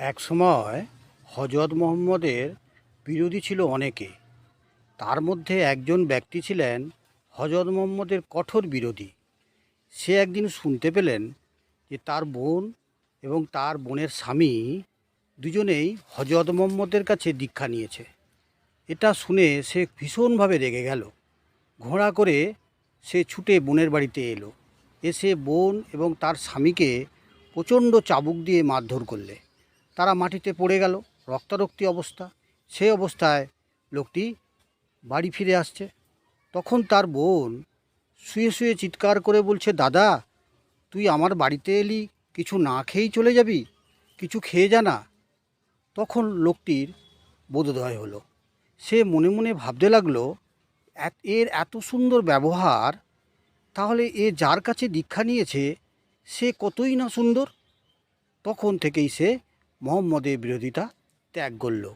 এক সময় হজরত মোহাম্মদের বিরোধী ছিল অনেকে। তার মধ্যে একজন ব্যক্তি ছিলেন হজরত মোহাম্মদের কঠোর বিরোধী। সে একদিন শুনতে পেলেন যে তার বোন এবং তার বোনের স্বামী দুজনেই হজরত মোহাম্মদের কাছে দীক্ষা নিয়েছে। এটা শুনে সে ভীষণভাবে রেগে গেল। ঘোড়া করে সে ছুটে বোনের বাড়িতে এলো। এসে বোন এবং তার স্বামীকে প্রচণ্ড চাবুক দিয়ে মারধর করলে। তারা মাটিতে পড়ে গেল, রক্তারক্তি অবস্থা। সেই অবস্থায় লোকটি বাড়ি ফিরে আসছে। তখন তার বোন শুয়ে শুয়ে চিৎকার করে বলছে, দাদা, তুই আমার বাড়িতে এলি, কিছু না খেয়েই চলে যাবি? কিছু খেয়ে যা না? তখন লোকটির বোধোদয় হলো। সে মনে মনে ভাবতে লাগল এর এত সুন্দর ব্যবহার, তাহলে এ যার কাছে দীক্ষা নিয়েছে, সে কতই না সুন্দর? তখন থেকেই সে মোহাম্মদের বিরোধিতা ত্যাগ করল।